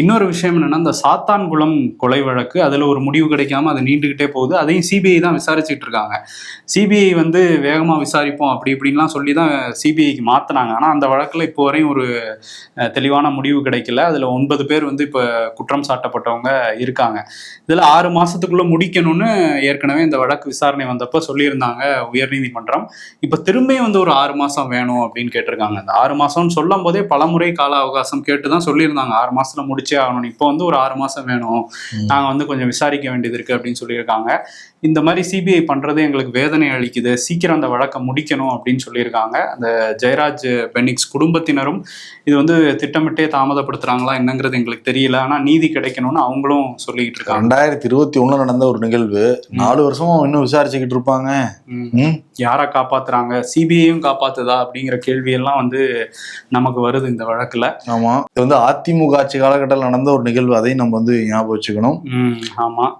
இன்னொரு விஷயம் என்னன்னா இந்த சாத்தான்குளம் கொலை வழக்கு அதுல ஒரு முடிவு கிடைக்காம அது நீண்டுகிட்டே போகுது. அதையும் சிபிஐ தான் விசாரிச்சுட்டு இருக்காங்க. சிபிஐ வந்து வேகமா விசாரிப்போம் அப்படி இப்படின்லாம் சொல்லி தான் சிபிஐக்கு மாத்தினாங்க. ஆனா அந்த வழக்குல இப்போ வரையும் ஒரு தெளிவான முடிவு கிடைக்கல. அதுல ஒன்பது பேர் வந்து இப்ப குற்றம் சாட்டப்பட்டவங்க இருக்காங்க. இதுல ஆறு மாசத்துக்குள்ள முடிக்கணும்னு ஏற்கனவே இந்த வழக்கு விசாரணை வந்தப்ப சொல்லியிருந்தாங்க உயர்நீதிமன்றம். இப்ப திரும்பியும் வந்து ஒரு ஆறு மாசம் வேணும் அப்படின்னு கேட்டிருக்காங்க. அந்த ஆறு மாசம்னு சொல்லும் போதே பலமுறை கால அவகாசம் கேட்டு தான் சொல்லியிருந்தாங்க. ஆறு மாசத்துல முடிச்சு ஆகணும். இப்போ வந்து ஒரு ஆறு மாசம் வேணும். நாங்க வந்து கொஞ்சம் விசாரிக்க வேண்டியது இருக்கு அப்படின்னு சொல்லியிருக்காங்க. இந்த மாதிரி சிபிஐ பண்றது எங்களுக்கு வேதனை அளிக்குது. சீக்கிரம் அந்த வழக்கை முடிக்கணும் அப்படின்னு சொல்லியிருக்காங்க. அந்த ஜெயராஜ் பெனிக்ஸ் குடும்பத்தினரும் இது வந்து திட்டமிட்டே தாமதப்படுத்துறாங்களா என்னங்கிறது எங்களுக்கு தெரியல. ஆனா நீதி கிடைக்கணும்னு அவங்களும் சொல்லிக்கிட்டு இருக்காங்க. ரெண்டாயிரத்தி இருபத்தி ஒண்ணுல நடந்த ஒரு நிகழ்வு. நாலு வருஷமா இன்னும் விசாரிச்சுக்கிட்டு இருப்பாங்க. யாரை காப்பாத்துறாங்க? சிபிஐயும் காப்பாத்துதா அப்படிங்கிற கேள்வி எல்லாம் வந்து நமக்கு வருது இந்த வழக்குல. ஆமா. இது வந்து அதிமுக ஆட்சி காலகட்டத்தில் நடந்த ஒரு நிகழ்வு அதையும் நம்ம வந்து ஞாபகம் வச்சுக்கணும். ஆமா.